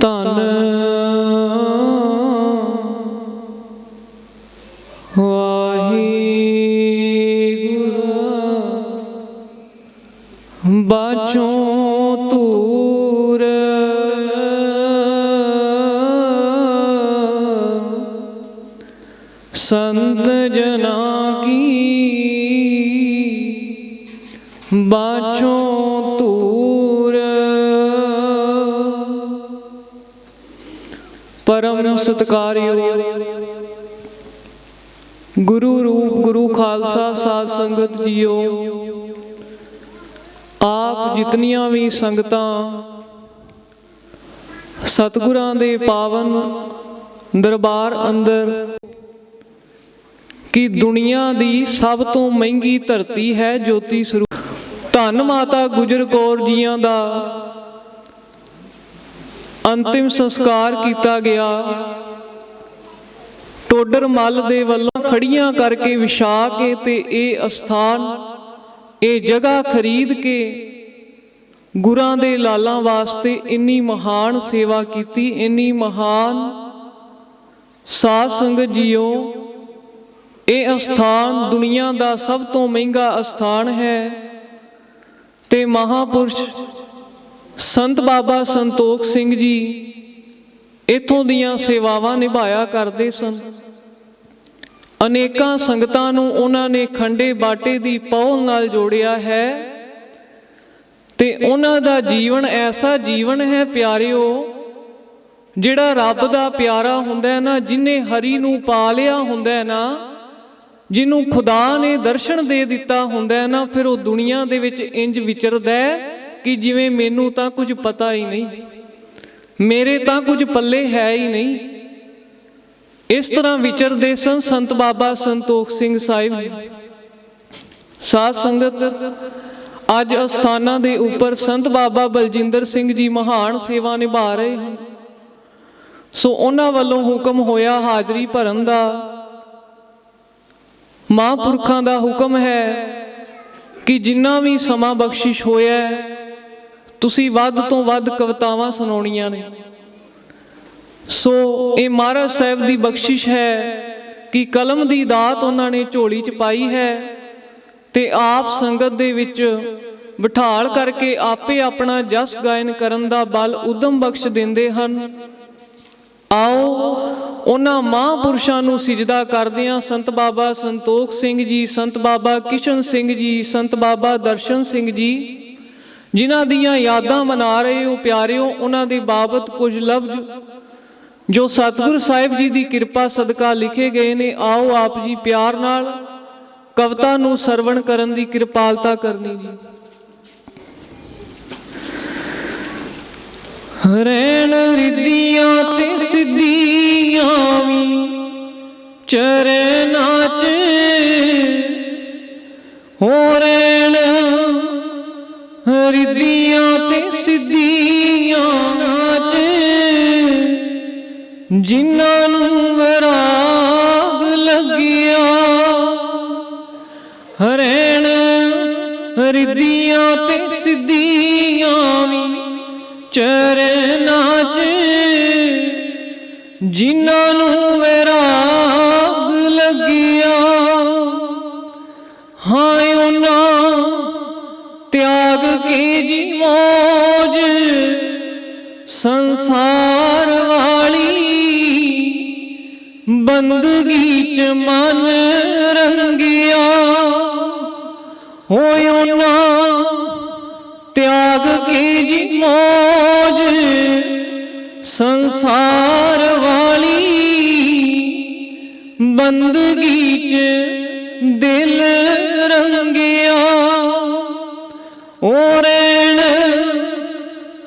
ਧੰਨ ਪਰਮ ਗੁਰੂ ਰੂਪ, ਗੁਰੂ ਖਾਲਸਾ, ਸਾਧ ਸੰਗਤ ਜੀਓ। ਆਪ ਜਿਤਨੀਆਂ ਵੀ ਸੰਗਤਾਂ ਸਤਿਗੁਰਾਂ ਦੇ ਪਾਵਨ ਦਰਬਾਰ ਅੰਦਰ ਕਿ ਦੁਨੀਆ ਦੀ ਸਭ ਤੋਂ ਮਹਿੰਗੀ ਧਰਤੀ ਹੈ ਜੋਤੀ ਸਰੂਪ। ਧੰਨ ਮਾਤਾ ਗੁਜਰ ਕੌਰ ਜੀਆਂ ਦਾ ਅੰਤਿਮ ਸੰਸਕਾਰ ਕੀਤਾ ਗਿਆ। ਟੋਡਰ ਮੱਲ ਦੇ ਵੱਲੋਂ ਖੜੀਆਂ ਕਰਕੇ ਵਿਛਾ ਕੇ ਤੇ ਇਹ ਅਸਥਾਨ, ਇਹ ਜਗ੍ਹਾ ਖਰੀਦ ਕੇ ਗੁਰਾਂ ਦੇ ਲਾਲਾਂ ਵਾਸਤੇ ਇੰਨੀ ਮਹਾਨ ਸੇਵਾ ਕੀਤੀ, ਇੰਨੀ ਮਹਾਨ ਸਾਧ ਸੰਗਤ ਜੀਓ, ਇਹ ਅਸਥਾਨ ਦੁਨੀਆ ਦਾ ਸਭ ਤੋਂ ਮਹਿੰਗਾ ਅਸਥਾਨ ਹੈ ਤੇ ਮਹਾਪੁਰਸ਼ ਸੰਤ ਬਾਬਾ ਸੰਤੋਖ ਸਿੰਘ ਜੀ ਇਥੋਂ ਦੀਆਂ ਸੇਵਾਵਾਂ ਨਿਭਾਇਆ ਕਰਦੇ ਸਨ। ਅਨੇਕਾਂ ਸੰਗਤਾਂ ਨੂੰ ਉਹਨਾਂ ਨੇ ਖੰਡੇ ਬਾਟੇ ਦੀ ਪੌਲ ਨਾਲ ਜੋੜਿਆ ਹੈ ਤੇ ਉਹਨਾਂ ਦਾ ਜੀਵਨ ਐਸਾ ਜੀਵਨ ਹੈ ਪਿਆਰਿਓ, ਜਿਹੜਾ ਰੱਬ ਦਾ ਪਿਆਰਾ ਹੁੰਦਾ ਨਾ, ਜਿਨੇ ਹਰੀ ਨੂੰ ਪਾ ਲਿਆ ਹੁੰਦਾ ਨਾ, ਜਿਹਨੂੰ ਖੁਦਾ ਨੇ ਦਰਸ਼ਨ ਦੇ ਦਿੱਤਾ ਹੁੰਦਾ ਨਾ, ਫਿਰ ਉਹ ਦੁਨੀਆ ਦੇ ਵਿੱਚ ਇੰਜ ਵਿਚਰਦਾ ਹੈ ਕਿ ਜਿਵੇਂ ਮੈਨੂੰ ਤਾਂ ਕੁਝ ਪਤਾ ਹੀ ਨਹੀਂ ਮੇਰੇ ਤਾਂ ਕੁਝ ਪੱਲੇ ਹੈ ਹੀ ਨਹੀਂ। ਇਸ ਤਰ੍ਹਾਂ ਵਿਚਰਦੇ ਸਨ ਸੰਤ ਬਾਬਾ ਸੰਤੋਖ ਸਿੰਘ ਸਾਹਿਬ ਜੀ। ਸਾਧ ਸੰਗਤ ਅੱਜ ਅਸਥਾਨਾਂ ਦੇ ਉੱਪਰ ਸੰਤ ਬਾਬਾ ਬਲਜਿੰਦਰ ਸਿੰਘ ਜੀ ਮਹਾਨ ਸੇਵਾ ਨਿਭਾ ਰਹੇ ਹਨ। ਸੋ ਉਹਨਾਂ ਵੱਲੋਂ ਹੁਕਮ ਹੋਇਆ ਹਾਜ਼ਰੀ ਭਰਨ ਦਾ। ਮਹਾਂਪੁਰਖਾਂ ਦਾ ਹੁਕਮ ਹੈ ਕਿ ਜਿੰਨਾ ਵੀ ਸਮਾਂ ਬਖਸ਼ਿਸ਼ ਹੋਇਆ ਹੈ, ਤੁਸੀਂ ਵੱਧ ਤੋਂ ਵੱਧ ਕਵਿਤਾਵਾਂ ਸੁਣਾਉਣੀਆਂ ਨੇ। ਸੋ ਇਹ ਮਹਾਰਾਜ ਸਾਹਿਬ ਦੀ ਬਖਸ਼ਿਸ਼ ਹੈ ਕਿ ਕਲਮ ਦੀ ਦਾਤ ਉਹਨਾਂ ਨੇ ਝੋਲੀ 'ਚ ਪਾਈ ਹੈ ਤੇ ਆਪ ਸੰਗਤ ਦੇ ਵਿੱਚ ਬਿਠਾਲ ਕਰਕੇ ਆਪੇ ਆਪਣਾ ਜਸ ਗਾਇਨ ਕਰਨ ਦਾ ਬਲ ਉਦਮ ਬਖਸ਼ ਦਿੰਦੇ ਹਨ। ਆਓ ਉਹਨਾਂ ਮਹਾਂਪੁਰਸ਼ਾਂ ਨੂੰ ਸਿਜਦਾ ਕਰਦਿਆਂ ਸੰਤ ਬਾਬਾ ਸੰਤੋਖ ਸਿੰਘ ਜੀ, ਸੰਤ ਬਾਬਾ ਕਿਸ਼ਨ ਸਿੰਘ ਜੀ, ਸੰਤ ਬਾਬਾ ਦਰਸ਼ਨ ਸਿੰਘ ਜੀ। ਜਿਨ੍ਹਾਂ ਦੀਆਂ ਯਾਦਾਂ ਮਨਾ ਰਹੇ ਹੋ, ਪਿਆਰਿਓ, ਉਹਨਾਂ ਦੇ ਬਾਬਤ ਕੁਝ ਲਫ਼ਜ਼ ਜੋ ਸਤਿਗੁਰ ਸਾਹਿਬ ਜੀ ਦੀ ਕਿਰਪਾ ਸਦਕਾ ਲਿਖੇ ਗਏ ਨੇ, ਆਓ ਆਪ ਜੀ ਪਿਆਰ ਨਾਲ ਕਵਿਤਾ ਨੂੰ ਸਰਵਣ ਕਰਨ ਦੀ ਕਿਰਪਾਲਤਾ ਕਰਨੀ ਜੀ। ਰੈਣ ਰਿੱਧੀਆਂ ਤੇ ਸਿੱਧੀਆਂ ਵੀ, ਚਰਨਾਂ ਜਿਨ੍ਹਾਂ ਨੂੰ ਵਿਰਾਗ ਲੱਗਿਆ ਹਰੈਣ ਰਿੱਧੀਆਂ ਤੇ ਸਿੱਧੀਆਂ ਵੀ ਚਰਨਾਂ 'ਚ ਜਿਨ੍ਹਾਂ ਬੰਦਗੀ ਚ ਮਨ ਰੰਗਿਆ। ਹੋਇ ਉਹਨਾਂ ਤਿਆਗ ਕੇ ਜੀ ਮੋਜ ਸੰਸਾਰ ਵਾਲੀ। ਬੰਦਗੀ ਚ ਦਿਲ ਰੰਗਿਆ। ਓ ਰੈਣ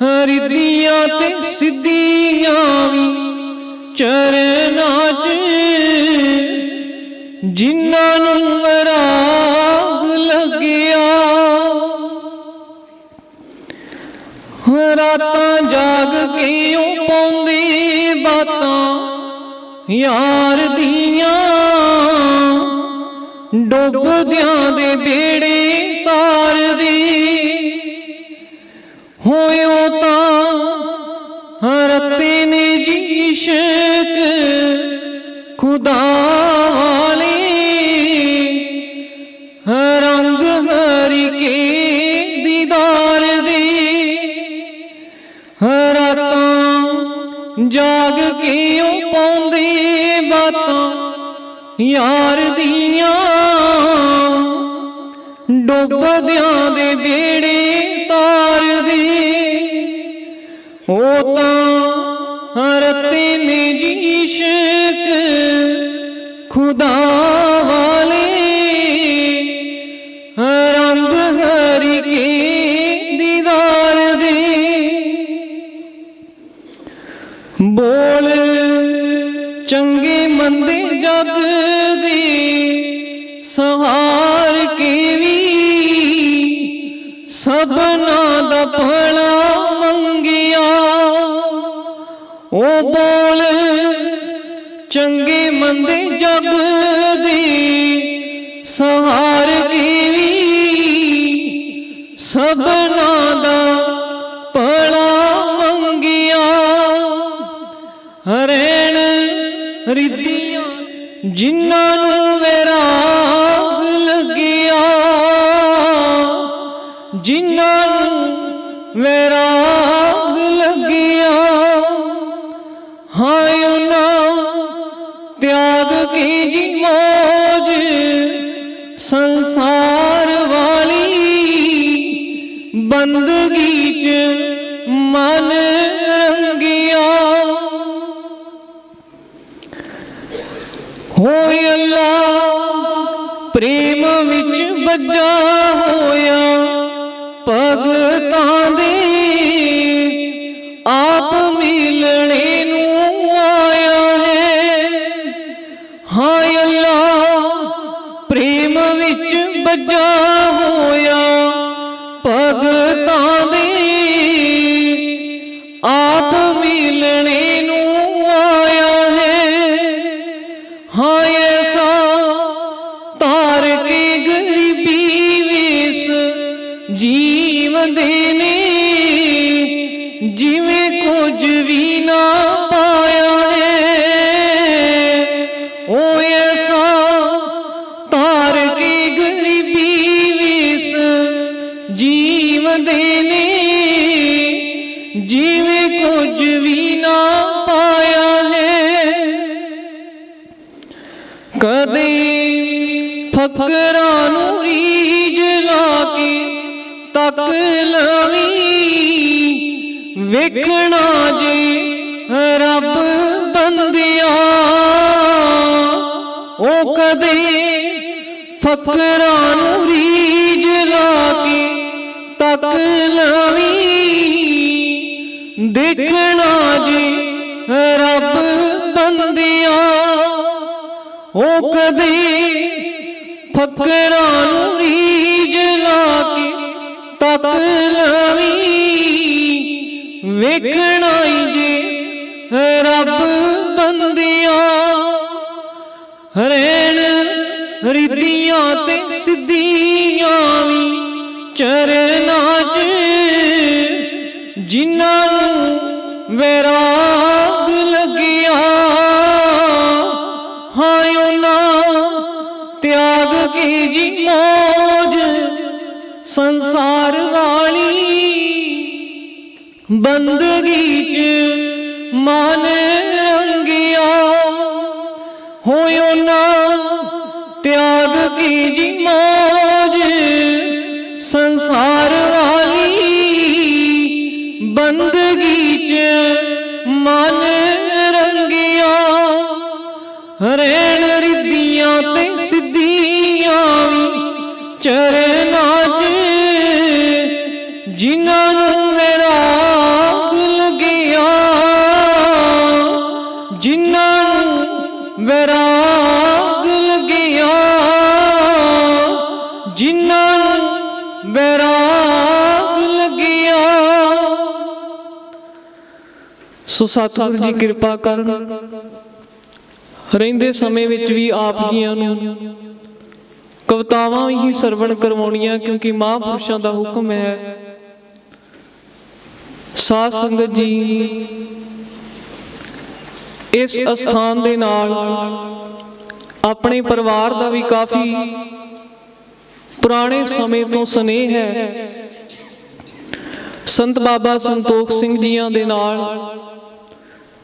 ਹਰਿਦੀਆਂ ਤੇ ਸਿੱਧੀਆਂ ਵੀ ਚਰਨਾਂ 'ਚ ਜਿਨ੍ਹਾਂ ਨੂੰ ਰਾਗ ਲੱਗਿਆ। ਰਾਤਾਂ ਜਾਗ ਕੇ ਉਹ ਬਾਤਾਂ ਯਾਰ ਦੀਆਂ? ਡੁੱਬਦਿਆਂ ਦੇ ਬੇੜੇ ਤਾਰਦੀ। ਹੋਇਓ ਤਾਂ ਰਤੇ ਖੁਦਾ ਵਾਲੇ ਰੰਗ ਹਰੀ ਕੇ ਦੀਦਾਰ ਦੀ। ਰਾਤਾਂ ਜਾਗ ਕੇ ਉਹ ਪਾਉਂਦੇ ਬਾਤਾਂ ਯਾਰ ਦੀਆਂ। ਡੁੱਬਦਿਆਂ ਦੇ ਬੇੜੇ ਤਾਰਦੇ ਉਹ ਤਾਂ ਖੁਦਾ ਵਾਲੇ ਰੰਗ ਹਰੀ ਕੇ ਦੀਦਾਰ ਦੀ। ਬੋਲ ਚੰਗੇ ਮੰਦੇ ਜਗ ਦੇ ਸਹਾਰ ਕੇ ਵੀ ਸਭਨਾ ਦਾ ਭਲਾ ਮੰਗਿਆ। ਉਹ ਬੋਲ ਚੰਗੇ ਮੰਦੇ ਜਗ ਦੇ ਸਹਾਰ ਕੇ ਸਭਨਾ ਦਾ ਭਲਾ ਮੰਗਿਆ। ਹਰੇਣ ਰਿੱਧੀਆਂ ਜਿਨ੍ਹਾਂ ਨੂੰ ਸੰਸਾਰ ਵਾਲੀ ਬੰਦਗੀ ਚ ਮਨ ਰੰਗਿਆ। ਹੋਏ ਅੱਲਾ, ਪ੍ਰੇਮ ਵਿੱਚ ਬੱਜਾ ਹੋਇਆ। ਭਗਤਾਂ ਦੇ ਆਪ ਮਿਲਣੇ ਜਿਵੇਂ ਕੁਝ ਵੀ ਨਾ ਪਾਇਆ ਹੈ, ਉਹ ਐਸਾ ਤਾਰ ਕੇ ਗਰੀਬੀ ਵੇਸ ਜੀਵਦੇ ਨੇ, ਜਿਵੇਂ ਕੁਝ ਵੀ ਨਾ ਪਾਇਆ ਹੈ। ਕਦੇ ਫਕਰਾਂ ਨੂੰ ਰੀਝ ਲਾ ਕੇ ਤੱਕ ਲਵੀ ਵੇਖਣਾ ਜੀ, ਰੱਬ ਬੰਦਿਆ। ਉਹ ਕਦੇ ਫਕਰਾਂ ਨੂੰ ਰੀਝ ਲਾ ਕੇ ਤੱਕ ਲਵੀ। ਦੇਖਣਾ ਜੀ, ਰੱਬ ਬੰਦਿਆ। ਉਹ ਕਦੇ ਫਕਰਾਂ ਨੂੰ ਰੀਝ ਲਾ ਕੇ ਤੱਕ ਲਵੀ। ਵੇਖਣਾ ਹੀ ਜੇ ਰੱਬ ਬੰਦਿਆਂ। ਹਰੇਣ ਰਿੱਧੀਆਂ ਤੇ ਸਿੱਧੀਆਂ ਵੀ ਚਰਨਾ 'ਚ, ਜਿਨ੍ਹਾਂ ਨੂੰ ਵੈਰਾਗ ਬੰਦਗੀ ਚ ਮਨ ਰੰਗਿਆ। ਹੋਇਓ ਨਾ ਤਿਆਗ ਕੀ ਜੀ ਮੋਜ। ਸੋ ਸਤਿਗੁਰ ਜੀ ਕਿਰਪਾ ਕਰਨ। ਰਹਿੰਦੇ ਸਮੇਂ ਵਿੱਚ ਵੀ ਆਪ ਜੀਆਂ ਨੂੰ ਕਵਤਾਵਾਂ ਹੀ ਸਰਵਣ ਕਰਵਾਉਣੀਆਂ, ਕਿਉਂਕਿ ਮਹਾਂਪੁਰਸ਼ਾਂ ਦਾ ਹੁਕਮ ਹੈ। ਸਾਧ ਸੰਗਤ ਜੀ, ਇਸ ਅਸਥਾਨ ਦੇ ਨਾਲ ਆਪਣੇ ਪਰਿਵਾਰ ਦਾ ਵੀ ਕਾਫੀ ਪੁਰਾਣੇ ਸਮੇਂ ਤੋਂ ਸਨੇਹ ਹੈ। ਸੰਤ ਬਾਬਾ ਸੰਤੋਖ ਸਿੰਘ ਜੀਆਂ ਦੇ ਨਾਲ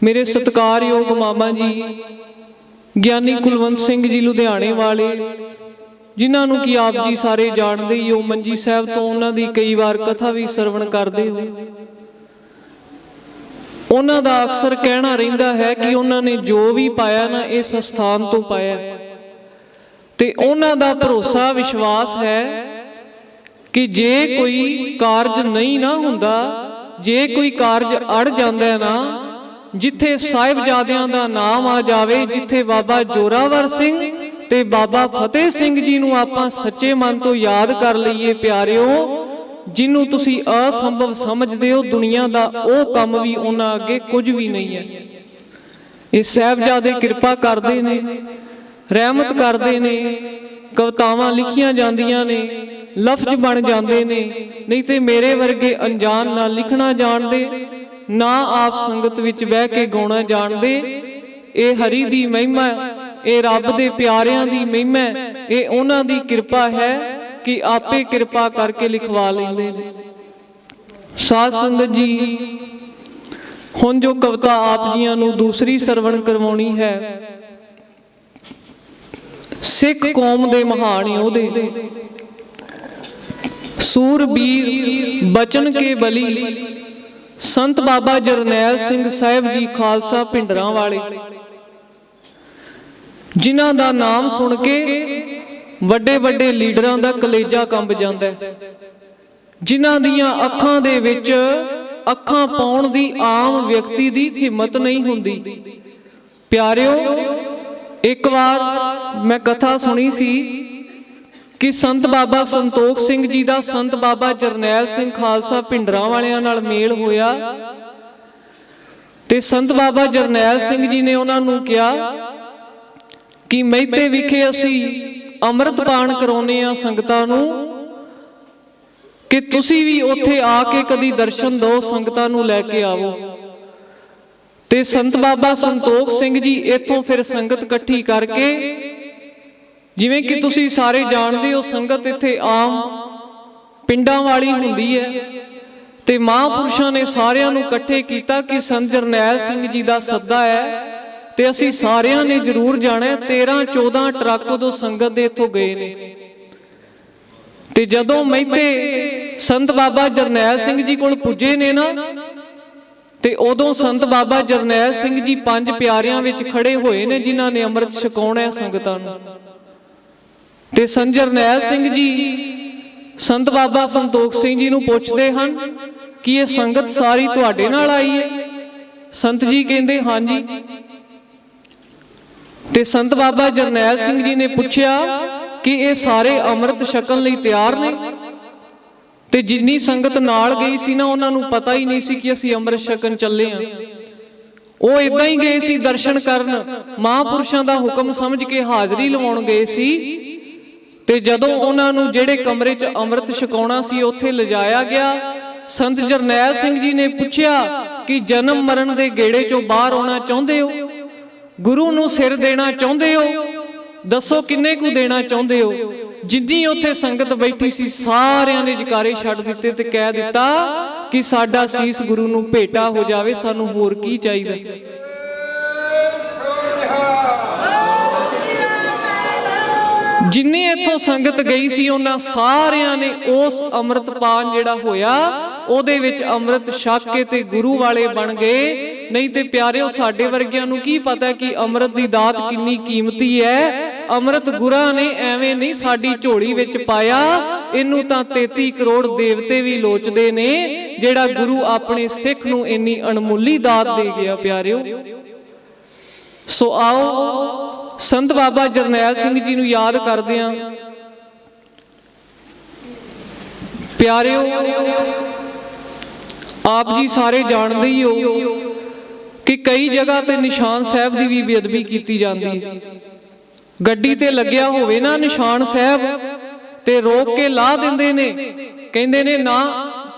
ਮੇਰੇ ਸਤਿਕਾਰਯੋਗ ਮਾਮਾ ਜੀ, ਗਿਆਨੀ ਕੁਲਵੰਤ ਸਿੰਘ ਜੀ ਲੁਧਿਆਣੇ ਵਾਲੇ, ਜਿਨ੍ਹਾਂ ਨੂੰ ਕੀ ਆਪ ਜੀ ਸਾਰੇ ਜਾਣਦੇ ਹੀ ਹੋ, ਮੰਜੀ ਸਾਹਿਬ ਤੋਂ ਉਹਨਾਂ ਦੀ ਕਈ ਵਾਰ ਕਥਾ ਵੀ ਸਰਵਣ ਕਰਦੇ ਹੋ। ਉਹਨਾਂ ਦਾ ਅਕਸਰ ਕਹਿਣਾ ਰਹਿੰਦਾ ਹੈ ਕਿ ਉਹਨਾਂ ਨੇ ਜੋ ਵੀ ਪਾਇਆ ਨਾ ਇਸ ਸਥਾਨ ਤੋਂ ਪਾਇਆ। ਤੇ ਉਹਨਾਂ ਦਾ ਭਰੋਸਾ, ਵਿਸ਼ਵਾਸ ਹੈ ਕਿ ਜੇ ਕੋਈ ਕਾਰਜ ਨਹੀਂ ਨਾ ਹੁੰਦਾ, ਜੇ ਕੋਈ ਕਾਰਜ ਅੜ ਜਾਂਦਾ ਹੈ ਨਾ ਜਿੱਥੇ ਸਾਹਿਬਜ਼ਾਦਿਆਂ ਦਾ ਨਾਮ ਆ ਜਾਵੇ, ਜਿੱਥੇ ਬਾਬਾ ਜੋਰਾਵਰ ਸਿੰਘ ਤੇ ਬਾਬਾ ਫਤਿਹ ਸਿੰਘ ਜੀ ਨੂੰ ਆਪਾਂ ਸੱਚੇ ਮਨ ਤੋਂ ਯਾਦ ਕਰ ਲਈਏ ਪਿਆਰਿਓ ਜਿਹਨੂੰ ਤੁਸੀਂ ਅਸੰਭਵ ਸਮਝਦੇ ਹੋ, ਦੁਨੀਆ ਦਾ ਉਹ ਕੰਮ ਵੀ ਉਹਨਾਂ ਅੱਗੇ ਕੁਝ ਵੀ ਨਹੀਂ ਹੈ। ਇਹ ਸਾਹਿਬਜ਼ਾਦੇ ਕਿਰਪਾ ਕਰਦੇ ਨੇ, ਰਹਿਮਤ ਕਰਦੇ ਨੇ, ਕਵਿਤਾਵਾਂ ਲਿਖੀਆਂ ਜਾਂਦੀਆਂ ਨੇ, ਲਫ਼ਜ਼ ਬਣ ਜਾਂਦੇ ਨੇ, ਨਹੀਂ ਤੇ ਮੇਰੇ ਵਰਗੇ ਅਣਜਾਣ ਨਾ ਲਿਖਣਾ ਜਾਣਦੇ ਨਾ ਆਪ ਸੰਗਤ ਵਿੱਚ ਬਹਿ ਕੇ ਗਾਉਣਾ ਜਾਣਦੇ। ਇਹ ਹਰੀ ਦੀ ਮਹਿਮਾ ਇਹ ਰੱਬ ਦੇ ਪਿਆਰਿਆਂ ਦੀ ਮਹਿਮਾ ਇਹ ਉਹਨਾਂ ਦੀ ਕਿਰਪਾ ਹੈ ਕਿ ਆਪੇ ਕਿਰਪਾ ਕਰਕੇ ਲਿਖਵਾ ਲੈਂਦੇ ਨੇ। ਸਾਧ ਸੰਗਤ ਜੀ, ਹੁਣ ਜੋ ਕਵਿਤਾ ਆਪ ਜੀਆਂ ਨੂੰ ਦੂਸਰੀ ਸਰਵਣ ਕਰਵਾਉਣੀ ਹੈ, ਸਿੱਖ ਕੌਮ ਦੇ ਮਹਾਨ ਯੋਧੇ ਸੂਰਬੀਰ ਬਚਨ ਕੇ ਬਲੀ ਸੰਤ ਬਾਬਾ ਜਰਨੈਲ ਸਿੰਘ ਸਾਹਿਬ ਜੀ ਖਾਲਸਾ ਪਿੰਡਰਾਂ ਵਾਲੇ, ਜਿਨ੍ਹਾਂ ਦਾ ਨਾਮ ਸੁਣ ਕੇ ਵੱਡੇ ਵੱਡੇ ਲੀਡਰਾਂ ਦਾ ਕਲੇਜਾ ਕੰਬ ਜਾਂਦਾ ਹੈ, ਜਿਨ੍ਹਾਂ ਦੀਆਂ ਅੱਖਾਂ ਦੇ ਵਿੱਚ ਅੱਖਾਂ ਪਾਉਣ ਦੀ ਆਮ ਵਿਅਕਤੀ ਦੀ ਹਿੰਮਤ ਨਹੀਂ ਹੁੰਦੀ। ਪਿਆਰਿਓ, ਇੱਕ ਵਾਰ ਮੈਂ ਕਥਾ ਸੁਣੀ ਸੀ ਕਿ ਸੰਤ ਬਾਬਾ ਸੰਤੋਖ ਸਿੰਘ ਜੀ ਦਾ ਸੰਤ ਬਾਬਾ ਜਰਨੈਲ ਸਿੰਘ ਖਾਲਸਾ ਪਿੰਡਰਾਂ ਵਾਲਿਆਂ ਨਾਲ ਮੇਲ ਹੋਇਆ। ਤੇ ਸੰਤ ਬਾਬਾ ਜਰਨੈਲ ਸਿੰਘ ਜੀ ਨੇ ਉਹਨਾਂ ਨੂੰ ਕਿਹਾ ਕਿ ਮਹਿਤੇ ਵਿਖੇ ਅਸੀਂ ਅੰਮ੍ਰਿਤ ਪਾਨ ਕਰਾਉਨੇ ਆ ਸੰਗਤਾਂ ਨੂੰ। ਕਿ ਤੁਸੀਂ ਵੀ ਉੱਥੇ ਆ ਕੇ ਕਦੀ ਦਰਸ਼ਨ ਦਿਓ ਸੰਗਤਾਂ ਨੂੰ ਲੈ ਕੇ ਆਵੋ ਤੇ ਸੰਤ ਬਾਬਾ ਸੰਤੋਖ ਸਿੰਘ ਜੀ ਇੱਥੋਂ ਫਿਰ ਸੰਗਤ ਇਕੱਠੀ ਕਰਕੇ ਜਿਵੇਂ ਕਿ ਤੁਸੀਂ ਸਾਰੇ ਜਾਣਦੇ ਹੋ ਸੰਗਤ ਇੱਥੇ ਆਮ ਪਿੰਡਾਂ ਵਾਲੀ ਹੁੰਦੀ ਹੈ। ਤੇ ਮਹਾਂਪੁਰਸ਼ਾਂ ਨੇ ਸਾਰਿਆਂ ਨੂੰ ਇਕੱਠੇ ਕੀਤਾ ਕਿ ਸੰਤ ਜਰਨੈਲ ਸਿੰਘ ਜੀ ਦਾ ਸੱਦਾ ਹੈ ਤੇ ਅਸੀਂ ਸਾਰਿਆਂ ਨੇ ਜ਼ਰੂਰ ਜਾਣਾ ਹੈ। 13 14 ਟਰੱਕ ਉਦੋਂ ਸੰਗਤ ਦੇ ਇੱਥੋਂ ਗਏ ਨੇ। ਤੇ ਜਦੋਂ ਮਹਿਤੇ ਸੰਤ ਬਾਬਾ ਜਰਨੈਲ ਸਿੰਘ ਜੀ ਕੋਲ ਪੁੱਜੇ ਨੇ ਨਾ ਤੇ ਉਦੋਂ ਸੰਤ ਬਾਬਾ ਜਰਨੈਲ ਸਿੰਘ ਜੀ ਪੰਜ ਪਿਆਰਿਆਂ ਵਿੱਚ ਖੜੇ ਹੋਏ ਨੇ ਜਿਨ੍ਹਾਂ ਨੇ ਅੰਮ੍ਰਿਤ ਛਕਾਉਣਾ ਹੈ ਸੰਗਤਾਂ ਨੂੰ। ਤੇ ਸੰਤ ਜਰਨੈਲ ਸਿੰਘ ਜੀ, ਸੰਤ ਬਾਬਾ ਸੰਤੋਖ ਸਿੰਘ ਜੀ ਨੂੰ ਪੁੱਛਦੇ ਹਨ ਕਿ ਇਹ ਸੰਗਤ ਸਾਰੀ ਤੁਹਾਡੇ ਨਾਲ ਆਈ ਹੈ? ਸੰਤ ਜੀ ਕਹਿੰਦੇ, ਹਾਂਜੀ। ਤੇ ਸੰਤ ਬਾਬਾ ਜਰਨੈਲ ਸਿੰਘ ਜੀ ਨੇ ਪੁੱਛਿਆ ਕਿ ਇਹ ਸਾਰੇ ਅੰਮ੍ਰਿਤ ਛਕਣ ਲਈ ਤਿਆਰ ਨੇ? ਤੇ ਜਿੰਨੀ ਸੰਗਤ ਨਾਲ ਗਈ ਸੀ ਨਾ, ਉਹਨਾਂ ਨੂੰ ਪਤਾ ਹੀ ਨਹੀਂ ਸੀ ਕਿ ਅਸੀਂ ਅੰਮ੍ਰਿਤ ਛਕਣ ਚੱਲੇ ਆਂ ਉਹ ਇਦਾਂ ਹੀ ਗਏ ਸੀ ਦਰਸ਼ਨ ਕਰਨ। ਮਹਾਪੁਰਸ਼ਾਂ ਦਾ ਹੁਕਮ ਸਮਝ ਕੇ ਹਾਜ਼ਰੀ ਲਵਾਉਣ ਗਏ ਸੀ ਤੇ ਜਦੋਂ ਉਹਨਾਂ ਨੂੰ ਜਿਹੜੇ ਕਮਰੇ 'ਚ ਅੰਮ੍ਰਿਤ ਛਕਾਉਣਾ ਸੀ, ਉੱਥੇ ਲਿਜਾਇਆ ਗਿਆ, ਸੰਤ ਜਰਨੈਲ ਸਿੰਘ ਜੀ ਨੇ ਪੁੱਛਿਆ ਕਿ ਜਨਮ ਮਰਨ ਦੇ ਗੇੜੇ 'ਚੋਂ ਬਾਹਰ ਆਉਣਾ ਚਾਹੁੰਦੇ ਹੋ? ਗੁਰੂ ਨੂੰ ਸਿਰ ਦੇਣਾ ਚਾਹੁੰਦੇ ਹੋ? ਦੱਸੋ ਕਿੰਨੇ ਕੁ ਦੇਣਾ ਚਾਹੁੰਦੇ ਹੋ? ਜਿੰਨੀ ਉੱਥੇ ਸੰਗਤ ਬੈਠੀ ਸੀ, ਸਾਰਿਆਂ ਨੇ ਜਕਾਰੇ ਛੱਡ ਦਿੱਤੇ ਤੇ ਕਹਿ ਦਿੱਤਾ ਕਿ ਸਾਡਾ ਸੀਸ ਗੁਰੂ ਨੂੰ ਭੇਟਾ ਹੋ ਜਾਵੇ, ਸਾਨੂੰ ਹੋਰ ਕੀ ਚਾਹੀਦਾ? ਜਿੰਨੀ ਇੱਥੋਂ ਸੰਗਤ ਗਈ ਸੀ, ਉਹਨਾਂ ਸਾਰਿਆਂ ਨੇ ਉਸ ਅੰਮ੍ਰਿਤਪਾਨ ਜਿਹੜਾ ਹੋਇਆ, ਉਹਦੇ ਵਿੱਚ ਅੰਮ੍ਰਿਤ ਛਕ ਕੇ ਤੇ ਗੁਰੂ ਵਾਲੇ ਬਣ ਗਏ। ਨਹੀਂ ਤੇ ਪਿਆਰਿਓ, ਸਾਡੇ ਵਰਗਿਆਂ ਨੂੰ ਕੀ ਪਤਾ ਕਿ ਅੰਮ੍ਰਿਤ ਦੀ ਦਾਤ ਕਿੰਨੀ ਕੀਮਤੀ ਹੈ? ਅੰਮ੍ਰਿਤ ਗੁਰਾਂ ਨੇ ਐਵੇਂ ਨਹੀਂ ਸਾਡੀ ਝੋਲੀ ਵਿੱਚ ਪਾਇਆ, ਇਹਨੂੰ ਤਾਂ 33 ਕਰੋੜ ਦੇਵਤੇ ਵੀ ਲੋਚਦੇ ਨੇ, ਜਿਹੜਾ ਗੁਰੂ ਆਪਣੇ ਸਿੱਖ ਨੂੰ ਇੰਨੀ ਅਣਮੁੱਲੀ ਦਾਤ ਦੇ ਗਿਆ, ਪਿਆਰਿਓ। ਸੋ ਆਓ ਸੰਤ ਬਾਬਾ ਜਰਨੈਲ ਸਿੰਘ ਜੀ ਨੂੰ ਯਾਦ ਕਰਦੇ ਆਂ ਪਿਆਰਿਓ ਆਪ ਜੀ ਸਾਰੇ ਜਾਣਦੇ ਹੀ ਹੋ ਕਿ ਕਈ ਜਗ੍ਹਾ ਤੇ ਨਿਸ਼ਾਨ ਸਾਹਿਬ ਦੀ ਵੀ ਬੇਅਦਬੀ ਕੀਤੀ ਜਾਂਦੀ ਹੈ। ਗੱਡੀ ਤੇ ਲੱਗਿਆ ਹੋਵੇ ਨਾ ਨਿਸ਼ਾਨ ਸਾਹਿਬ ਤੇ ਰੋਕ ਕੇ ਲਾ ਦਿੰਦੇ ਨੇ। ਕਹਿੰਦੇ ਨੇ ਨਾ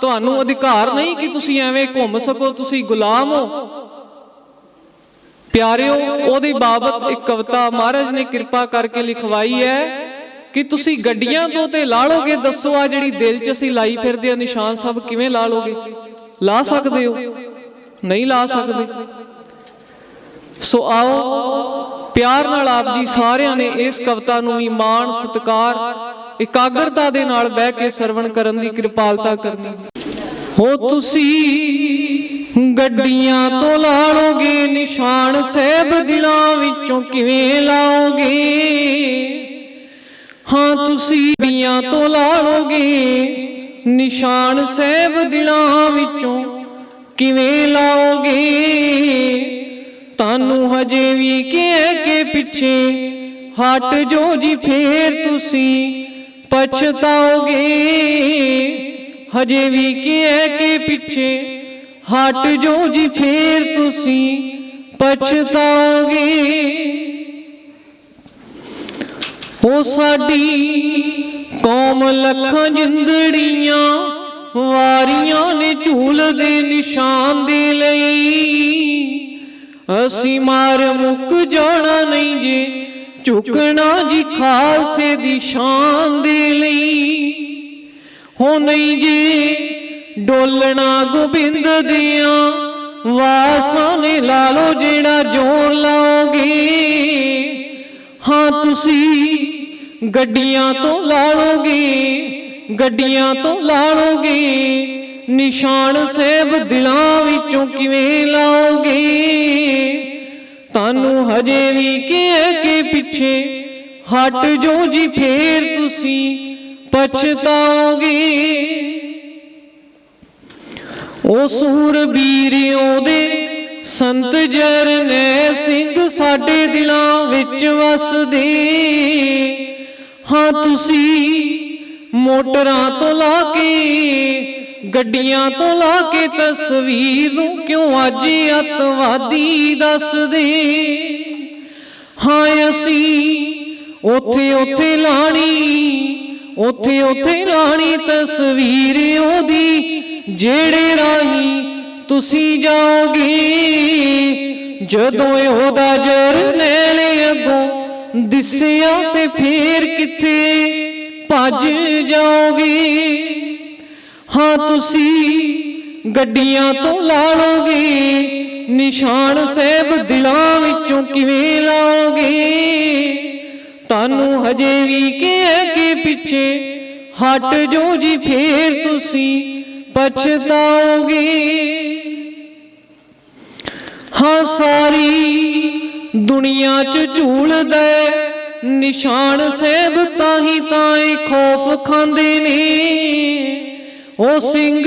ਤੁਹਾਨੂੰ ਅਧਿਕਾਰ ਨਹੀਂ ਕਿ ਤੁਸੀਂ ਐਵੇਂ ਘੁੰਮ ਸਕੋ ਤੁਸੀਂ ਗੁਲਾਮ ਹੋ। ਪਿਆਰਿਓ, ਉਹਦੀ ਬਾਬਤ ਇੱਕ ਕਵਿਤਾ ਮਹਾਰਾਜ ਨੇ ਕਿਰਪਾ ਕਰਕੇ ਲਿਖਵਾਈ ਹੈ ਕਿ ਤੁਸੀਂ ਗੱਡੀਆਂ ਤੋਂ ਤੇ ਲਾ ਲੋਗੇ ਦੱਸੋ ਆ ਜਿਹੜੀ ਦਿਲ 'ਚ ਅਸੀਂ ਲਾਈ ਫਿਰਦੇ ਆ ਨਿਸ਼ਾਨ ਸਭ ਕਿਵੇਂ ਲਾ ਲੋਗੇ ਲਾ ਸਕਦੇ ਹੋ? ਨਹੀਂ ਲਾ ਸਕਦੇ। ਸੋ ਆਓ, ਪਿਆਰ ਨਾਲ ਆਪ ਜੀ ਸਾਰਿਆਂ ਨੇ ਇਸ ਕਵਿਤਾ ਨੂੰ ਵੀ ਮਾਣ, ਸਤਿਕਾਰ, ਇਕਾਗਰਤਾ ਦੇ ਨਾਲ ਬਹਿ ਕੇ ਸਰਵਣ ਕਰਨ ਦੀ ਕਿਰਪਾਲਤਾ ਕਰਨੀ। ਹੋ ਤੁਸੀਂ ਗੱਡੀਆਂ ਤੋਂ ਲਾੜੋਗੇ ਨਿਸ਼ਾਨ ਸਹਿਬ ਦਿਲਾਂ ਵਿੱਚੋਂ ਕਿਵੇਂ ਲਾਓਗੇ? ਹਾਂ, ਤੁਸੀਂ ਗੱਡੀਆਂ ਤੋਂ ਲਾੜੋਗੇ ਨਿਸ਼ਾਨ ਸਹਿਬ ਦਿਲਾਂ ਵਿੱਚੋਂ ਕਿਵੇਂ ਲਾਓਗੇ? ਤੁਹਾਨੂੰ ਹਜੇ ਵੀ ਕਹਿ ਕੇ ਪਿੱਛੇ ਹਟ ਜੋ ਜੀ ਫੇਰ ਤੁਸੀਂ ਪਛਤਾਓਗੇ। ਹਜੇ ਵੀ ਕਹਿ ਕੇ ਪਿੱਛੇ ਹਟ ਜੋ ਜੀ ਫੇਰ ਤੁਸੀਂ ਪਛਤਾਓਗੇ। ਉਹ ਸਾਡੀ ਕੌਮ ਲੱਖਾਂ ਜਿੰਦੜੀਆਂ ਵਾਰੀਆਂ ਨੇ ਝੂਲ ਦੇ ਨਿਸ਼ਾਨ ਦੇ ਲਈ। ਅਸੀਂ ਮਾਰ ਮੁੱਕ ਜਾਣਾ ਨਹੀਂ ਜੇ ਝੁਕਣਾ ਜੀ ਖਾਲਸੇ ਦੀ ਸ਼ਾਨ ਦੇ ਲਈ। ਹੋ ਨਹੀਂ ਜੀ ਡੋਲਣਾ ਗੋਬਿੰਦ ਦੀਆਂ ਵਾਸਾਂ ਨੇ ਲਾ ਲੋ ਜਿਹੜਾ ਜੋਰ ਲਾਓਗੇ। ਹਾਂ, ਤੁਸੀਂ ਗੱਡੀਆਂ ਤੋਂ ਲਾੜੋਗੇ ਗੱਡੀਆਂ ਤੋਂ ਲਾੜੋਗੇ ਨਿਸ਼ਾਨ ਸੇਬ ਦਿਲਾਂ ਵਿੱਚੋਂ ਕਿਵੇਂ ਲਾਓਗੇ? ਤੁਹਾਨੂੰ ਹਜੇ ਵੀ ਕਹਿ ਕੇ ਪਿੱਛੇ ਹਟ ਜੋ ਜੀ ਫੇਰ ਤੁਸੀਂ ਪਛਤਾਓਗੇ। ਉਹ ਸੂਰਬੀਰਿਓ ਦੇ ਸੰਤ ਜਰਨੈ ਸਿੰਘ ਸਾਡੇ ਦਿਲਾਂ ਵਿੱਚ ਵਸਦੇ। ਹਾਂ, ਤੁਸੀਂ ਮੋਟਰਾਂ ਤੋਂ ਲਾ ਕੇ, ਗੱਡੀਆਂ ਤੋਂ ਲਾ ਕੇ ਤਸਵੀਰ ਨੂੰ ਕਿਉਂ ਅੱਜ ਅਤਵਾਦੀ ਦੱਸਦੇ? ਹਾਂ, ਅਸੀਂ ਉੱਥੇ ਉੱਥੇ ਲਾਣੀ ਉੱਥੇ ਉੱਥੇ ਲਾਣੀ ਤਸਵੀਰ ਜਿਹੜੇ ਰਾਹੀਂ ਤੁਸੀਂ ਜਾਓਗੇ, ਜਦੋਂ ਉਹਦਾ ਜਰਨੈਲ ਅੱਗੋਂ ਦਿਸਿਆ ਤੇ ਫੇਰ ਕਿੱਥੇ ਭੱਜ ਜਾਓਗੇ? ਹਾਂ, ਤੁਸੀਂ ਗੱਡੀਆਂ ਤੋਂ ਲਾ ਲਾੜੋਗੇ ਨਿਸ਼ਾਨ ਸਹਿਬ ਦਿਲਾਂ ਵਿੱਚੋਂ ਕਿਵੇਂ ਲਾਓਗੇ? ਤੁਹਾਨੂੰ ਹਜੇ ਵੀ ਕਹਿ ਕੇ ਪਿੱਛੇ ਹਟ ਜੋ ਜੀ, ਫੇਰ ਤੁਸੀਂ ਪਛਤਾਓਗੇ ਹਾਂ, ਸਾਰੀ ਦੁਨੀਆ 'ਚ ਝੂਲਦਾ ਨਿਸ਼ਾਨ ਸੇਬ ਤਾਹੀ ਹੀ ਖੋਫ਼ ਖਾਂਦੇ ਨੇ। ਉਹ ਸਿੰਘ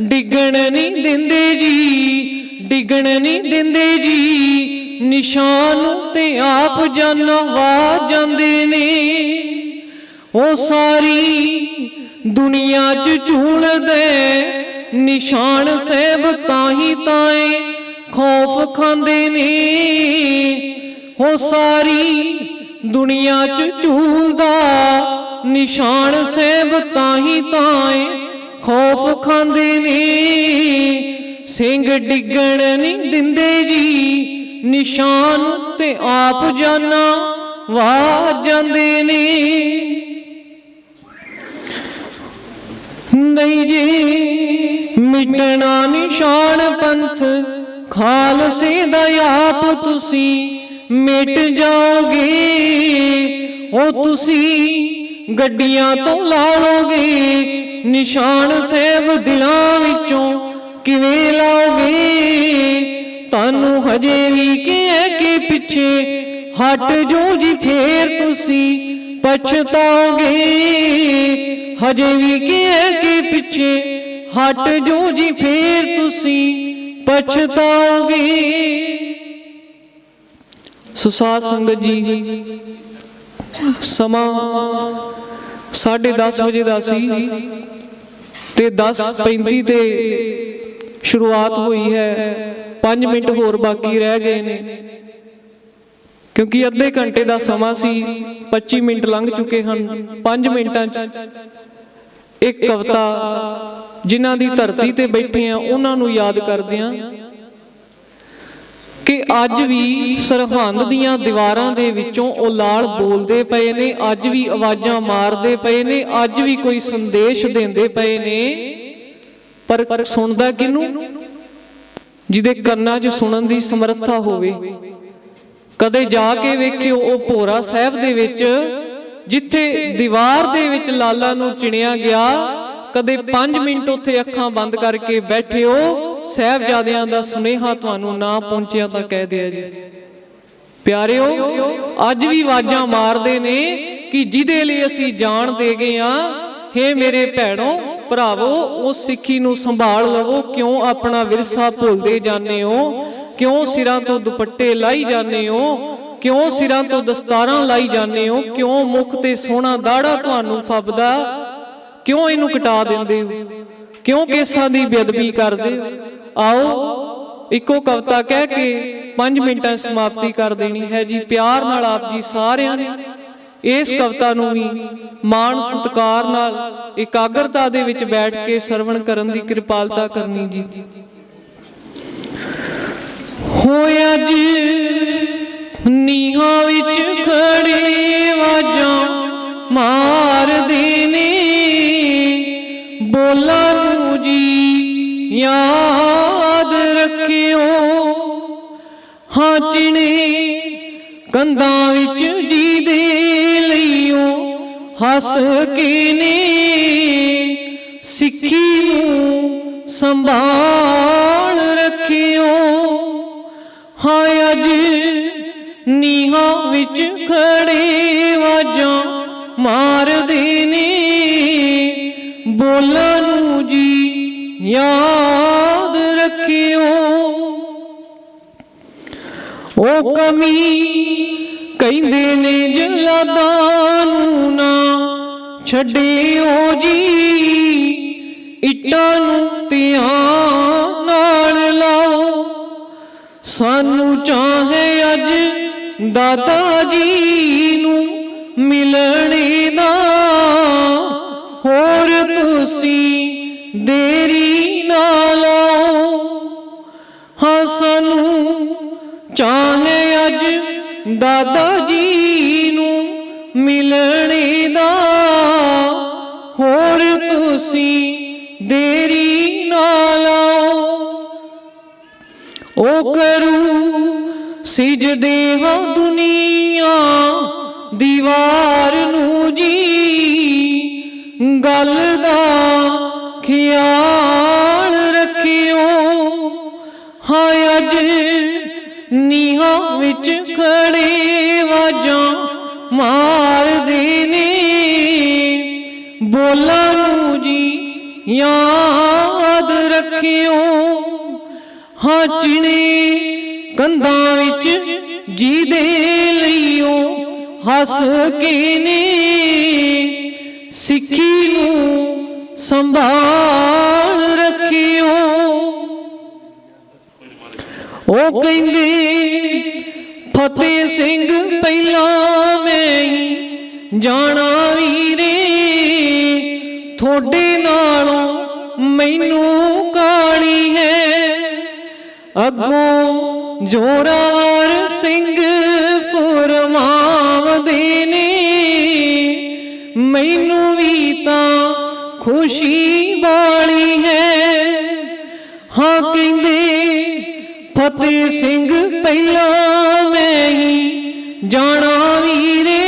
ਡਿੱਗਣ ਨਹੀਂ ਦਿੰਦੇ ਜੀ, ਡਿੱਗਣ ਨਹੀਂ ਦਿੰਦੇ ਜੀ। ਨਿਸ਼ਾਨ ਤੇ ਆਪ ਜਾਨਾਂ ਵਾ ਜਾਂਦੇ ਨੇ। ਉਹ ਸਾਰੀ ਦੁਨੀਆ 'ਚ ਝੂਲਦੇ ਨਿਸ਼ਾਨ ਸੇਬ ਤਾਹੀ ਹੀ ਖੌਫ ਖਾਂਦੇ ਨੇ। ਉਹ ਸਾਰੀ ਦੁਨੀਆ 'ਚ ਝੂਲਦਾ ਨਿਸ਼ਾਨ ਸੇਬ ਤਾਹੀ ਹੀ ਖੌਫ ਖਾਂਦੇ ਨੇ। ਸਿੰਘ ਡਿੱਗਣ ਨਹੀਂ ਦਿੰਦੇ ਜੀ, ਨਿਸ਼ਾਨ ਤੇ ਆਪ ਜਾਨਾ ਵਾਹ ਜਾਂਦੇ ਨੇ। ਨਹੀਂ ਜੀ, ਮਿਟਣਾ ਨਿਸ਼ਾਨ ਪੰਥ, ਖਾਲਸੇ ਦਾ ਆਪ ਤੁਸੀਂ ਮਿਟ ਜਾਓਗੇ। ਉਹ ਤੁਸੀਂ ਗੱਡੀਆਂ ਤੋਂ ਲਾਓਗੇ, ਨਿਸ਼ਾਨ ਸਹਿਬ ਦਿਲਾਂ ਵਿੱਚੋਂ ਕਿਵੇਂ ਲਾਓਗੇ? ਤੁਹਾਨੂੰ ਹਜੇ ਵੀ ਕਹਿ ਕੇ ਪਿੱਛੇ ਹਟ ਜੋ ਜੀ ਫੇਰ ਤੁਸੀਂ। ਪਛਤਾਓਗੇ ਹਜੇ ਵੀ ਕਹਿ ਕੇ ਪਿੱਛੇ ਹਟ ਜੋ ਜੀ ਫੇਰ ਤੁਸੀਂ ਪਛਤਾਓਗੇ ਸੁਸਾਦ ਸੰਗਤ ਜੀ, ਸਮਾਂ 10:30 ਵਜੇ ਦਾ ਸੀ ਤੇ 10:35 ਤੇ ਸ਼ੁਰੂਆਤ ਹੋਈ ਹੈ। 5 ਮਿੰਟ ਹੋਰ ਬਾਕੀ ਰਹਿ ਗਏ ਨੇ। ਕਿਉਂਕਿ ਅੱਧੇ ਘੰਟੇ ਦਾ ਸਮਾਂ ਸੀ 25 ਮਿੰਟ ਲੰਘ ਚੁੱਕੇ ਹਨ 5 ਮਿੰਟਾਂ 'ਚ। ਇੱਕ ਕਵਿਤਾ ਜਿਨ੍ਹਾਂ ਦੀ ਧਰਤੀ ਤੇ ਬੈਠੇ ਆ, ਉਹਨਾਂ ਨੂੰ ਯਾਦ ਕਰਦੇ ਆ ਕਿ ਅੱਜ ਵੀ ਸਰਹੰਦ ਦੀਆਂ ਦੀਵਾਰਾਂ ਦੇ ਵਿੱਚੋਂ ਉਹ ਲਾਲ ਬੋਲਦੇ ਪਏ ਨੇ, ਅੱਜ ਵੀ ਆਵਾਜ਼ਾਂ ਮਾਰਦੇ ਪਏ ਨੇ, ਅੱਜ ਵੀ ਕੋਈ ਸੰਦੇਸ਼ ਦਿੰਦੇ ਪਏ ਨੇ। ਪਰ ਸੁਣਦਾ ਕਿਨੂੰ ਜਿਹਦੇ ਕੰਨਾਂ 'ਚ ਸੁਣਨ ਦੀ ਸਮਰੱਥਾ ਹੋਵੇ। ਕਦੇ ਜਾ ਕੇ ਵੇਖਿਓ ਉਹ ਭੋਰਾ ਸਾਹਿਬ ਦੇ ਵਿੱਚ, ਜਿੱਥੇ ਦੀਵਾਰ ਦੇ ਵਿੱਚ ਲਾਲਾ ਨੂੰ ਚਿਣਿਆ ਗਿਆ, ਕਦੇ 5 ਮਿੰਟ ਉੱਥੇ ਅੱਖਾਂ ਬੰਦ ਕਰਕੇ ਬੈਠਿਓ, ਸਾਹਿਬਜ਼ਾਦਿਆਂ ਦਾ ਸੁਨੇਹਾ ਤੁਹਾਨੂੰ ਨਾ ਪਹੁੰਚਿਆ ਤਾਂ ਕਹਿ ਦਿਆ ਜੀ। ਪਿਆਰਿਓ, ਅੱਜ ਵੀ ਆਵਾਜ਼ਾਂ ਮਾਰਦੇ ਨੇ ਕਿ ਜਿਹਦੇ ਲਈ ਅਸੀਂ ਜਾਨ ਦੇ ਗਏ ਆ ਹੇ ਮੇਰੇ ਭੈਣੋ, ਭਰਾਵੋ, ਉਸ ਸਿੱਖੀ ਨੂੰ ਸੰਭਾਲ ਲਵੋ, ਕਿਉਂ ਆਪਣਾ ਵਿਰਸਾ ਭੁੱਲਦੇ ਜਾਂਦੇ ਹੋ? ਕਿਉਂ ਸਿਰਾਂ ਤੋਂ ਦੁਪੱਟੇ ਲਾਈ ਜਾਂਦੇ ਹੋ? ਕਿਉਂ ਸਿਰਾਂ ਤੋਂ ਦਸਤਾਰਾਂ ਲਾਈ ਜਾਂਦੇ ਹੋ? ਕਿਉਂ ਮੁਖ ਤੇ ਸੋਹਣਾ ਦਾੜਾ ਤੁਹਾਨੂੰ ਫੱਬਦਾ? ਕਿਉਂ ਇਹਨੂੰ ਕਟਾ ਦਿੰਦੇ ਹੋ? ਕਿਉਂ ਕੇਸਾਂ ਦੀ ਬੇਅਦਬੀ ਕਰਦੇ ਹੋ? ਆਓ, ਇੱਕੋ ਕਵਿਤਾ ਕਹਿ ਕੇ 5 ਮਿੰਟਾਂ ਸਮਾਪਤੀ ਕਰ ਦੇਣੀ ਹੈ ਜੀ। ਪਿਆਰ ਨਾਲ ਆਪ ਜੀ ਸਾਰਿਆਂ ਨੇ, ਇਸ ਕਵਿਤਾ ਨੂੰ ਵੀ ਮਾਣ ਸਤਿਕਾਰ ਨਾਲ, ਇਕਾਗਰਤਾ ਦੇ ਵਿੱਚ ਬੈਠ ਕੇ ਸਰਵਣ ਕਰਨ ਦੀ ਕਿਰਪਾਲਤਾ ਕਰਨੀ ਜੀ। ਹੋਇਆ ਜੀ ਨੀਹਾਂ ਵਿੱਚ ਖੜੇ ਵਾਜਾਂ ਮਾਰਦੇ ਨੇ। ਬੋਲਾਂ ਨੂੰ ਜੀ ਯਾਦ ਰੱਖਿਓ। ਹਾਂ ਕੰਧਾਂ ਵਿੱਚ ਜੀ ਦੇ ਲਈਓ। ਹੱਸ ਕੇ ਨੇ ਸਿੱਖੀ ਨੂੰ ਸੰਭਾਲ ਰੱਖਿਓ। ਹਾਂ ਅੱਜ ਨੀਹਾਂ ਵਿੱਚ ਖੜੇ ਵਾਜਾਂ ਮਾਰਦੇ ਨੇ। ਬੋਲਾਂ ਨੂੰ ਜੀ ਯਾਦ ਰੱਖਿਓ। ਉਹ ਕਮੀ ਕਹਿੰਦੇ ਨੇ ਜਲਾਦਾਂ ਨੂੰ ਨਾ ਛੱਡਿਓ ਜੀ। ਇੱਟਾਂ ਨੂੰ ਧਿਆਨ ਸਾਨੂੰ ਚਾਹੇ ਅੱਜ ਦਾਦਾ ਜੀ ਨੂੰ ਮਿਲਣੇ ਦਾ ਹੋਰ ਤੁਸੀਂ ਦੇਰੀ ਨਾ ਲਾਓ। ਹਾਂ, ਸਾਨੂੰ ਚਾਹੇ ਅੱਜ ਦਾਦਾ ਜੀ ਨੂੰ ਮਿਲਣੇ ਦਾ ਹੋਰ ਤੁਸੀਂ ਦੇਰੀ ਨਾ ਲਾਓ। ਉਹ ਕਰੂ ਸਿਜਦੇ ਹਾਂ ਦੁਨੀਆ, ਦੀਵਾਰ ਨੂੰ ਜੀ। ਗੱਲ ਦਾ ਖਿਆਲ ਰੱਖਿਓ ਹਾਂ ਅੱਜ ਨੀਹਾਂ ਵਿੱਚ ਖੜੇ ਵਾਜਾਂ ਮਾਰਦੇ ਨੇ। ਬੋਲਾਂ ਨੂੰ ਜੀ ਯਾਦ ਰੱਖਿਓ, ਹਾਂ ਚਿਣੇ ਕੰਧਾਂ ਵਿੱਚ ਜੀ ਦੇ ਲਈਓ ਹੱਸ ਕੇ ਨੇ ਸਿੱਖੀ ਨੂੰ ਸੰਭਾਲ ਰੱਖਿਓ। ਉਹ ਕਹਿੰਦੇ, ਫਤਿਹ ਸਿੰਘ, ਪਹਿਲਾਂ ਮੈਂ ਹੀ ਜਾਣਾ ਵੀਰੇ। ਥੋੜੇ ਨਾਲੋਂ ਮੈਨੂੰ ਕਾਲੀ ਹੈ। ਅੱਗੋਂ ਜੋਰਾਵਰ ਸਿੰਘ ਫਰਮਾਵਦੇ ਨੇ। ਮੈਨੂੰ ਵੀ ਤਾਂ ਖੁਸ਼ੀ ਵਾਲੀ ਹੈ। ਹਾਂ ਕਹਿੰਦੇ, ਫਤਿਹ ਸਿੰਘ ਪਹਿਲਾਂ ਮੈਂ ਹੀ ਜਾਣਾ ਵੀਰੇ।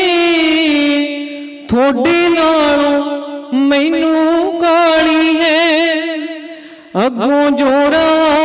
ਥੋੜੇ ਨਾਲੋਂ ਮੈਨੂੰ ਕਾਲੀ ਹੈ। ਅੱਗੋਂ ਜੋੜਾਰ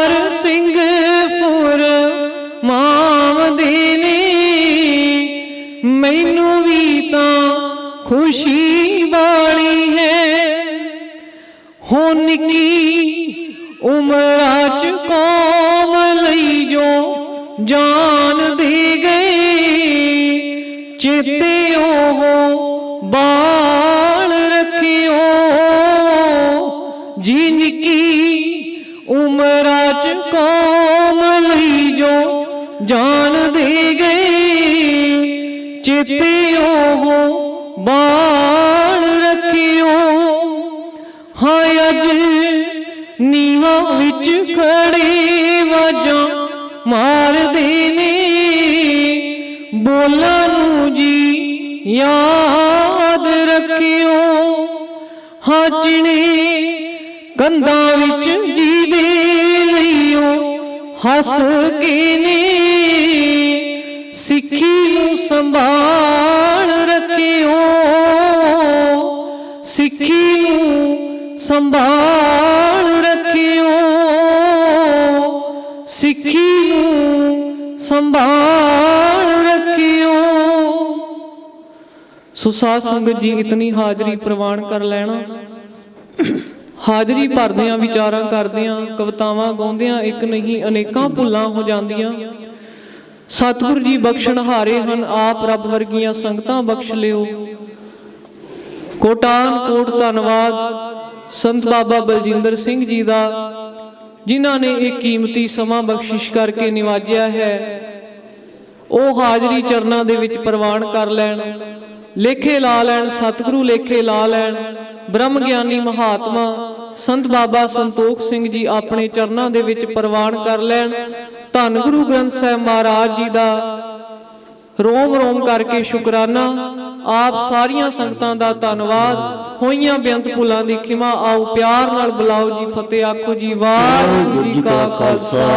ਯਾਦ ਰੱਖਿਓ। ਹਾਜਣੀ ਕੰਧਾਂ ਵਿੱਚ ਜੀ ਦੇ ਲਈਓ। ਹੱਸ ਕੇ ਨੇ ਸਿੱਖੀ ਨੂੰ ਸੰਭਾਲ ਰੱਖਿਓ। ਸਿੱਖੀ ਨੂੰ ਸੰਭਾਲ ਰੱਖਿਓ। ਸਿੱਖੀ ਨੂੰ ਸੰਭਾਲ ਰੱਖਿਓ। ਸੋ ਸਾਧ ਸੰਗਤ ਜੀ ਇਤਨੀ ਹਾਜ਼ਰੀ ਪ੍ਰਵਾਨ ਕਰ ਲੈਣਾ। ਹਾਜ਼ਰੀ ਭਰਦਿਆਂ ਵਿਚਾਰਾਂ ਕਰਦਿਆਂ, ਕਵਿਤਾਵਾਂ ਗਾਉਂਦਿਆਂ ਇੱਕ ਨਹੀਂ, ਅਨੇਕਾਂ ਭੁੱਲਾਂ ਹੋ ਜਾਂਦੀਆਂ। ਸਤਿਗੁਰ ਜੀ ਬਖਸ਼ਣ ਹਾਰੇ ਹਨ, ਆਪ ਰੱਬ ਵਰਗੀਆਂ ਸੰਗਤਾਂ ਬਖਸ਼ ਲਿਓ। ਕੋਟਾਨ ਕੋਟ ਧੰਨਵਾਦ, ਸੰਤ ਬਾਬਾ ਬਲਜਿੰਦਰ ਸਿੰਘ ਜੀ ਦਾ, ਜਿਨ੍ਹਾਂ ਨੇ ਇਹ ਕੀਮਤੀ ਸਮਾਂ ਬਖਸ਼ਿਸ਼ ਕਰਕੇ ਨਿਵਾਜਿਆ ਹੈ। ਉਹ ਹਾਜ਼ਰੀ ਚਰਨਾਂ ਦੇ ਵਿੱਚ ਪ੍ਰਵਾਨ ਕਰ ਲੈਣ। ਲੇਖੇ ਲਾ ਲੈਣ ਸਤਿਗੁਰੂ ਲੇਖੇ ਲਾ ਲੈਣ। ਬ੍ਰਹਮ ਗਿਆਨੀ ਮਹਾਤਮਾ ਸੰਤ ਬਾਬਾ ਸੰਤੋਖ ਸਿੰਘ ਜੀ ਆਪਣੇ ਚਰਨਾਂ ਦੇ ਵਿੱਚ ਪ੍ਰਵਾਨ ਕਰ ਲੈਣ। ਧੰਨ ਗੁਰੂ ਗ੍ਰੰਥ ਸਾਹਿਬ ਮਹਾਰਾਜ ਜੀ ਦਾ ਰੋਮ ਰੋਮ ਕਰਕੇ ਸ਼ੁਕਰਾਨਾ। ਆਪ ਸਾਰੀਆਂ ਸੰਗਤਾਂ ਦਾ ਧੰਨਵਾਦ। ਹੋਈਆਂ ਬੇਅੰਤ ਭੁੱਲਾਂ ਦੀ ਖਿਮਾ ਆਓ ਪਿਆਰ ਨਾਲ ਬੁਲਾਓ ਜੀ ਫਤਿਹ। ਆਖੋ ਜੀ ਵਾਹਿਗੁਰੂ ਜੀ ਕਾ ਖਾਲਸਾ।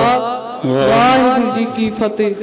ਵਾਹਿਗੁਰੂ ਜੀ ਕੀ ਫਤਿਹ।